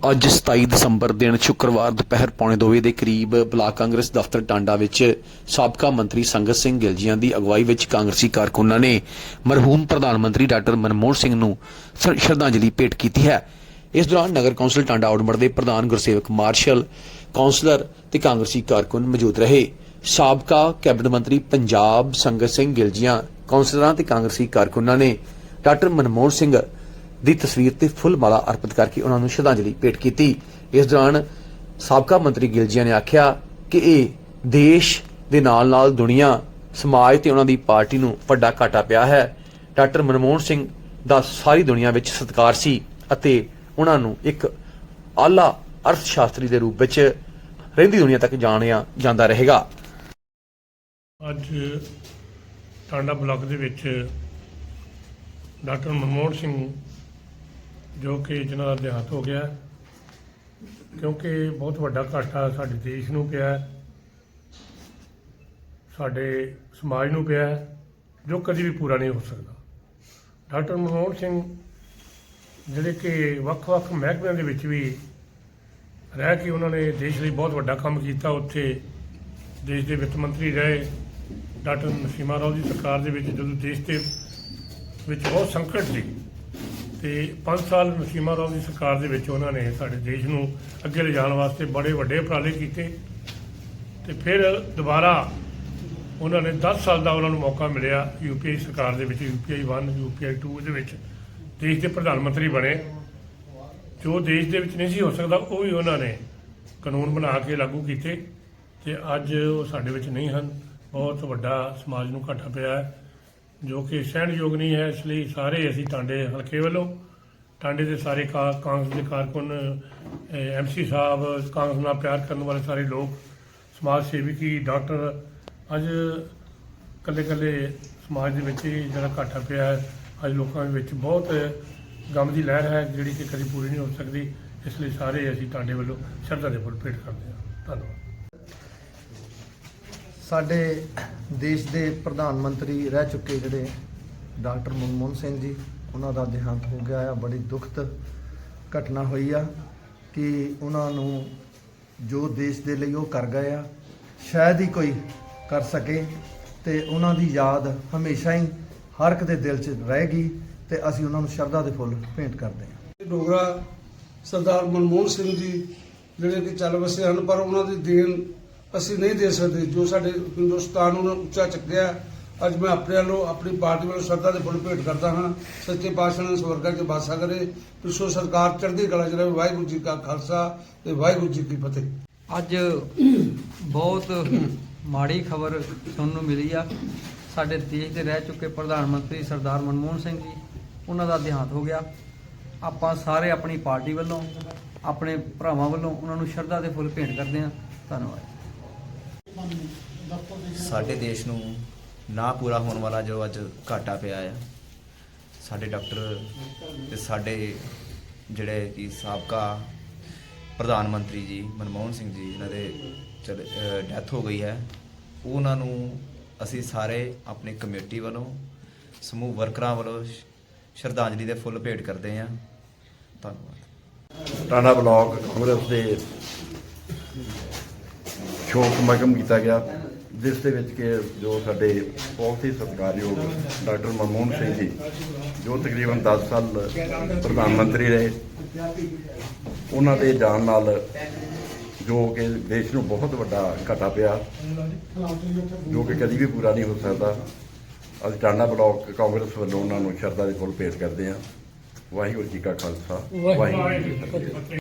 ਅੱਜ 27 ਦਸੰਬਰ ਦਿਨ ਸ਼ੁੱਕਰਵਾਰ ਦੁਪਹਿਰ ਪੌਣੇ 2 ਵਜੇ ਦੇ ਕਰੀਬ ਬਲਾਕ ਕਾਂਗਰਸ ਦਫ਼ਤਰ ਟਾਂਡਾ ਵਿੱਚ ਸਾਬਕਾ ਮੰਤਰੀ ਸੰਗਤ ਸਿੰਘ ਗਿਲਜੀਆਂ ਦੀ ਅਗਵਾਈ ਵਿੱਚ ਕਾਂਗਰਸੀ ਕਾਰਕੁਨਾਂ ਨੇ ਮਰਹੂਮ ਪ੍ਰਧਾਨ ਮੰਤਰੀ ਡਾਕਟਰ ਮਨਮੋਹਨ ਸਿੰਘ ਨੂੰ ਸ਼ਰਧਾਂਜਲੀ ਭੇਟ ਕੀਤੀ ਹੈ। ਇਸ ਦੌਰਾਨ ਨਗਰ ਕੌਂਸਲ ਟਾਂਡਾ ਆਊਟਮਰ ਦੇ ਪ੍ਰਧਾਨ ਗੁਰਸੇਵਕ ਮਾਰਸ਼ਲ, ਕੌਂਸਲਰ ਤੇ ਕਾਂਗਰਸੀ ਕਾਰਕੁਨ ਮੌਜੂਦ ਰਹੇ। ਸਾਬਕਾ ਕੈਬਨਿਟ ਮੰਤਰੀ ਪੰਜਾਬ ਸੰਗਤ ਸਿੰਘ ਗਿਲਜੀਆਂ, ਕੌਂਸਲਰਾਂ ਤੇ ਕਾਂਗਰਸੀ ਕਾਰਕੁਨਾਂ ਨੇ ਡਾਕਟਰ ਮਨਮੋਹਨ ਸਿੰਘ ਦੀ ਤਸਵੀਰ ਤੇ ਫੁੱਲ ਮਾਲਾ ਅਰਪਿਤ ਕਰਕੇ ਉਹਨਾਂ ਨੂੰ ਸ਼ਰਧਾਂਜਲੀ ਭੇਟ ਕੀਤੀ। ਇਸ ਦੌਰਾਨ ਸਾਬਕਾ ਮੰਤਰੀ ਗਿਲਜੀਆਂ ਨੇ ਆਖਿਆ ਕਿ ਇਹ ਦੇਸ਼ ਦੇ ਨਾਲ-ਨਾਲ ਦੁਨੀਆ, ਸਮਾਜ ਤੇ ਉਹਨਾਂ ਦੀ ਪਾਰਟੀ ਨੂੰ ਵੱਡਾ ਘਾਟਾ ਪਿਆ ਹੈ। ਡਾਕਟਰ ਮਨਮੋਹਨ ਸਿੰਘ ਦਾ ਸਾਰੀ ਦੁਨੀਆ ਵਿੱਚ ਸਤਿਕਾਰ ਸੀ ਅਤੇ ਉਹਨਾਂ ਨੂੰ ਇੱਕ ਆਲਾ ਅਰਥ ਸ਼ਾਸਤਰੀ ਦੇ ਰੂਪ ਵਿੱਚ ਰਹਿੰਦੀ ਦੁਨੀਆ ਤੱਕ ਜਾਣਿਆ ਜਾਂਦਾ ਰਹੇਗਾ। ਅੱਜ ਟਾਂਡਾ ਬਲਾਕ ਦੇ ਵਿੱਚ ਡਾਕਟਰ ਮਨਮੋਹਨ ਸਿੰਘ ਜੋ ਕਿ ਜਿਨ੍ਹਾਂ ਦਾ ਦੇਹਾਂਤ ਹੋ ਗਿਆ ਕਿਉਂਕਿ ਬਹੁਤ ਵੱਡਾ ਘਾਟਾ ਸਾਡੇ ਦੇਸ਼ ਨੂੰ ਪਿਆ ਸਾਡੇ ਸਮਾਜ ਨੂੰ ਪਿਆ ਜੋ ਕਦੀ ਵੀ ਪੂਰਾ ਨਹੀਂ ਹੋ ਸਕਦਾ। ਡਾਕਟਰ ਮਨਮੋਹਨ ਸਿੰਘ, ਜਿਹੜੇ ਕਿ ਵੱਖ-ਵੱਖ ਮਹਿਕਮਿਆਂ ਦੇ ਵਿੱਚ ਵੀ ਰਹਿ ਕੇ ਉਹਨਾਂ ਨੇ ਦੇਸ਼ ਲਈ ਬਹੁਤ ਵੱਡਾ ਕੰਮ ਕੀਤਾ, ਉੱਥੇ ਦੇਸ਼ ਦੇ ਵਿੱਤ ਮੰਤਰੀ ਰਹੇ। ਡਾਕਟਰ ਨਸੀਮਾ ਰਾਓ ਦੀ ਸਰਕਾਰ ਦੇ ਵਿੱਚ ਜਦੋਂ ਦੇਸ਼ ਦੇ ਵਿੱਚ ਬਹੁਤ ਸੰਕਟ ਸੀ ਤੇ 5 ਸਾਲ ਨਸੀਮਾ ਰਾਓ ਦੀ ਸਰਕਾਰ ਦੇ ਵਿੱਚ ਉਹਨਾਂ ਨੇ ਸਾਡੇ ਦੇਸ਼ ਨੂੰ ਅੱਗੇ ਲਿਜਾਣ ਵਾਸਤੇ ਬੜੇ ਵੱਡੇ ਉਪਰਾਲੇ ਕੀਤੇ। ਤੇ ਫਿਰ ਦੁਬਾਰਾ ਉਹਨਾਂ ਨੇ 10 ਸਾਲ ਦਾ ਉਹਨਾਂ ਨੂੰ ਮੌਕਾ ਮਿਲਿਆ ਯੂਪੀਆਈ ਸਰਕਾਰ ਦੇ ਵਿੱਚ ਯੂਪੀਆਈ 1 ਯੂਪੀਆਈ 2 ਦੇ ਵਿੱਚ। ਦੇਸ਼ ਦੇ ਪ੍ਰਧਾਨ ਮੰਤਰੀ ਬਣੇ। ਜੋ ਦੇਸ਼ ਦੇ ਵਿੱਚ ਨਹੀਂ ਸੀ ਹੋ ਸਕਦਾ, ਉਹ ਵੀ ਉਹਨਾਂ ਨੇ ਕਾਨੂੰਨ ਬਣਾ ਕੇ ਲਾਗੂ ਕੀਤੇ। ਤੇ ਅੱਜ ਉਹ ਸਾਡੇ ਵਿੱਚ ਨਹੀਂ ਹਨ। ਬਹੁਤ ਵੱਡਾ ਸਮਾਜ ਨੂੰ ਘਾਟਾ ਪਿਆ ਹੈ। ਜੋ ਕਿ ਸਹਿਣਯੋਗ ਨਹੀਂ ਹੈ, ਇਸ ਲਈ ਸਾਰੇ ਅਸੀਂ ਟਾਂਡੇ ਹਲਕੇ ਵੱਲੋਂ ਟਾਂਡੇ ਦੇ ਸਾਰੇ ਕਾ- ਕਾਂਗਰਸ ਦੇ ਕਾਰਕੁਨ ਐਮਸੀ ਸਾਹਿਬ, ਕਾਂਗਰਸ ਨਾਲ ਪਿਆਰ ਕਰਨ ਵਾਲੇ ਸਾਰੇ ਲੋਕ, ਸਮਾਜ ਸੇਵਕੀ, ਡਾਕਟਰ, ਅੱਜ ਕੱਲੇ ਕੱਲੇ ਸਮਾਜ ਦੇ ਵਿੱਚ ਹੀ ਜਿਹੜਾ ਘਾਟਾ ਪਿਆ ਹੈ, ਅੱਜ ਲੋਕਾਂ ਦੇ ਵਿੱਚ ਬਹੁਤ ਗਮ ਦੀ ਲਹਿਰ ਹੈ, ਜਿਹੜੀ ਕਿ ਕਦੀ ਪੂਰੀ ਨਹੀਂ ਹੋ ਸਕਦੀ, ਇਸ ਲਈ ਸਾਰੇ ਅਸੀਂ ਟਾਂਡੇ ਵੱਲੋਂ ਸ਼ਰਧਾ ਦੇ ਫੁੱਲ ਭੇਟ ਕਰਦੇ ਹਾਂ। ਧੰਨਵਾਦ। ਸਾਡੇ ਦੇਸ਼ ਦੇ ਪ੍ਰਧਾਨ ਮੰਤਰੀ ਰਹਿ ਚੁੱਕੇ ਜਿਹੜੇ ਡਾਕਟਰ ਮਨਮੋਹਨ ਸਿੰਘ ਜੀ, ਉਹਨਾਂ ਦਾ ਦੇਹਾਂਤ ਹੋ ਗਿਆ ਆ, ਬੜੀ ਦੁਖਦ ਘਟਨਾ ਹੋਈ ਆ ਕਿ ਉਹਨਾਂ ਨੂੰ ਜੋ ਦੇਸ਼ ਦੇ ਲਈ ਉਹ ਕਰ ਗਏ ਆ, ਸ਼ਾਇਦ ਹੀ ਕੋਈ ਕਰ ਸਕੇ ਤੇ ਉਹਨਾਂ ਦੀ ਯਾਦ ਹਮੇਸ਼ਾ ਹੀ ਹਰ ਇੱਕ ਦੇ ਦਿਲ 'ਚ ਰਹੇਗੀ ਤੇ ਅਸੀਂ ਉਹਨਾਂ ਨੂੰ ਸ਼ਰਧਾ ਦੇ ਫੁੱਲ ਭੇਂਟ ਕਰਦੇ ਹਾਂ। ਡੋਗਰਾ ਸਰਦਾਰ ਮਨਮੋਹਨ ਸਿੰਘ ਜੀ, ਜਿਹੜੇ ਕਿ ਚੱਲ ਵਸੇ ਹਨ, ਪਰ ਉਹਨਾਂ ਦੀ ਦੇਣ ਅਸੀਂ ਨਹੀਂ ਦੇ ਸਕਦੇ। ਜੋ ਸਾਡੇ ਹਿੰਦੁਸਤਾਨ ਨੂੰ ਉੱਚਾ ਚੱਕਿਆ, ਅੱਜ ਮੈਂ ਆਪਣੇ ਵੱਲੋਂ ਆਪਣੀ ਪਾਰਟੀ ਵੱਲੋਂ ਸ਼ਰਧਾ ਦੇ ਫੁੱਲ ਭੇਟ ਕਰਦਾ ਹਾਂ। ਸੱਚੇ ਪਾਤਸ਼ਾਹ ਨੇ ਸਵਰਗਾਂ 'ਚ ਵਾਸਾ ਕਰੇ। ਪਿੱਛੋਂ ਸਰਕਾਰ ਚੜ੍ਹਦੀ ਕਲਾ 'ਚ ਰਹੇ। ਵਾਹਿਗੁਰੂ ਜੀ ਕਾ ਖਾਲਸਾ ਤੇ ਵਾਹਿਗੁਰੂ ਜੀ ਕੀ ਫਤਿਹ। ਅੱਜ ਬਹੁਤ ਮਾੜੀ ਖਬਰ ਸੁਣਨ ਨੂੰ ਮਿਲੀ ਆ। ਸਾਡੇ ਦੇਸ਼ ਦੇ ਰਹਿ ਚੁੱਕੇ ਪ੍ਰਧਾਨ ਮੰਤਰੀ ਸਰਦਾਰ ਮਨਮੋਹਨ ਸਿੰਘ ਜੀ, ਉਹਨਾਂ ਦਾ ਦੇਹਾਂਤ ਹੋ ਗਿਆ। ਆਪਾਂ ਸਾਰੇ ਆਪਣੀ ਪਾਰਟੀ ਵੱਲੋਂ, ਆਪਣੇ ਭਰਾਵਾਂ ਵੱਲੋਂ ਉਹਨਾਂ ਨੂੰ ਸ਼ਰਧਾ ਦੇ ਫੁੱਲ ਭੇਂਟ ਕਰਦੇ ਹਾਂ। ਧੰਨਵਾਦ। ਸਾਡੇ ਦੇਸ਼ ਨੂੰ ਨਾ ਪੂਰਾ ਹੋਣ ਵਾਲਾ ਜੋ ਅੱਜ ਘਾਟਾ ਪਿਆ ਆ, ਸਾਡੇ ਡਾਕਟਰ ਤੇ ਸਾਡੇ ਜਿਹੜੇ ਕਿ ਸਾਬਕਾ ਪ੍ਰਧਾਨ ਮੰਤਰੀ ਜੀ, ਮਨਮੋਹਨ ਸਿੰਘ ਜੀ ਇਹਨਾਂ ਦੇ ਡੈਥ ਹੋ ਗਈ ਹੈ, ਉਹਨਾਂ ਨੂੰ ਅਸੀਂ ਸਾਰੇ ਆਪਣੀ ਕਮੇਟੀ ਵੱਲੋਂ, ਸਮੂਹ ਵਰਕਰਾਂ ਵੱਲੋਂ ਸ਼ਰਧਾਂਜਲੀ ਦੇ ਫੁੱਲ ਭੇਟ ਕਰਦੇ ਹਾਂ। ਧੰਨਵਾਦ। ਟਾਣਾ ਬਲਾਕ ਕਾਂਗਰਸ ਦੇ ਸ਼ੋਕ ਸਮਾਗਮ ਕੀਤਾ ਗਿਆ। ਜਿਸ ਦੇ ਵਿੱਚ ਕਿ ਜੋ ਸਾਡੇ ਬਹੁਤ ਹੀ ਸਤਿਕਾਰਯੋਗ ਡਾਕਟਰ ਮਨਮੋਹਨ ਸਿੰਘ ਜੀ, ਜੋ ਤਕਰੀਬਨ 10 ਸਾਲ ਪ੍ਰਧਾਨ ਮੰਤਰੀ ਰਹੇ, ਉਹਨਾਂ ਦੇ ਜਾਣ ਨਾਲ ਜੋ ਕਿ ਦੇਸ਼ ਨੂੰ ਬਹੁਤ ਵੱਡਾ ਘਾਟਾ ਪਿਆ, ਜੋ ਕਿ ਕਦੀ ਵੀ ਪੂਰਾ ਨਹੀਂ ਹੋ ਸਕਦਾ। ਅਸੀਂ ਟਾਂਡਾ ਬਲਾਕ ਕਾਂਗਰਸ ਵੱਲੋਂ ਉਹਨਾਂ ਨੂੰ ਸ਼ਰਧਾ ਦੇ ਫੁੱਲ ਭੇਟ ਕਰਦੇ ਹਾਂ। ਵਾਹਿਗੁਰੂ ਜੀ ਕਾ ਖਾਲਸਾ, ਵਾਹਿਗੁਰੂ ਜੀ ਕੀ ਫਤਿਹ।